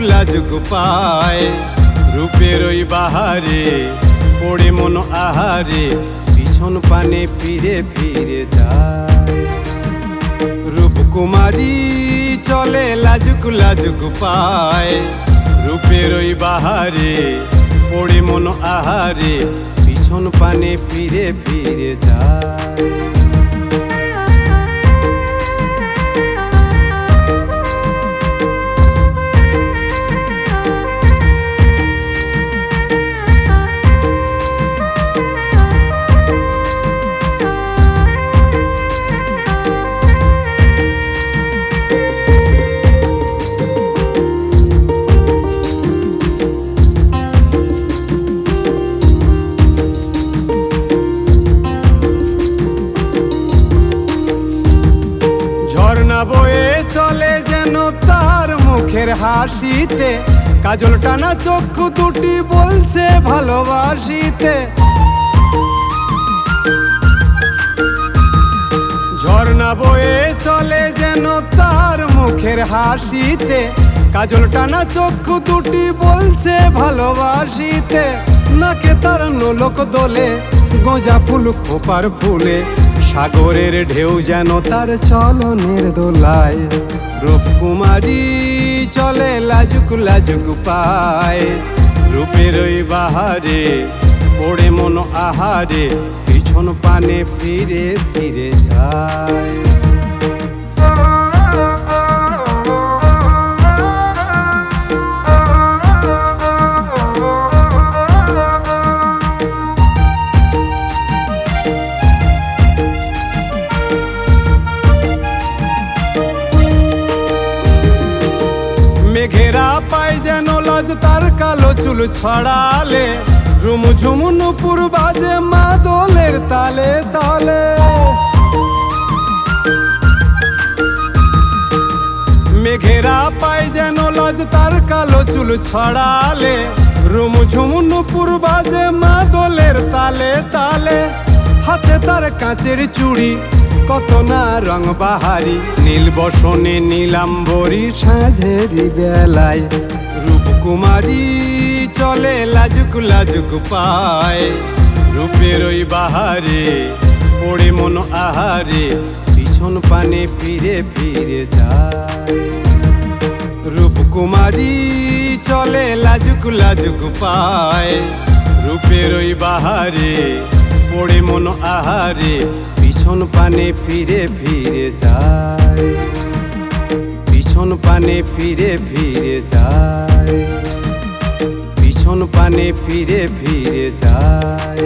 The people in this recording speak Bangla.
লাজুক পায়। রূপের ওই বাহারে পড়ে মন আহারে, পিছন পানে ফিরে ফিরে যায়। রূপকুমারী চলে লাজুক লাজুক পায়। রূপের ওই বাহারে পড়ে মন আহারে, পিছন পানে ফিরে ফিরে যায়। চলে যেন তার মুখের হাসিতে। কাজল টানা চক্ষু দুটি বলছে ভালোবাসিতে। ঝর্ণা বয়ে চলে যেন তার মুখের হাসিতে। কাজল টানা চক্ষু দুটি বলছে ভালোবাসিতে। নাকে তার নোলক দোলে, গোজা ফুল খোপার ফুলে। সাগরের ঢেউ যেন তার চলনের দোলায়। রূপকুমারী চলে লাজুক লাজুক পায়। রূপের ওই বাহারে পড়ে মন আহারে, পিছন পানে ফিরে ফিরে যায়। মেঘেরা পায় যেন লজ তার কালো চুল ছড়ালে। রুমু ঝুমু নুপুর বাজে মা দোলের তালে তালে। মেঘেরা পায় যেন লজ তার কালো চুল ছড়ালে। রুমু ঝুমু নুপুর বাজে মা দোলের তালে তালে। হাতে তার কাচের চুড়ি কত না রং বাহারি, নীল বসনে নীলাম্বরী সাঁঝেরি বেলায়। রূপকুমারী চলে লাজুক লাজুক পায়। রূপের ওই বাহারে পড়ে মন আহারে, পিছন পানে ফিরে ফিরে যায়। রূপকুমারী চলে লাজুক লাজুক পায়। রূপের ওই বাহারে পড়ে মন আহারে পিছন পানে ফিরে ফিরে যায় পিছন পানে ফিরে ফিরে যায় পিছন পানে ফিরে ফিরে যায়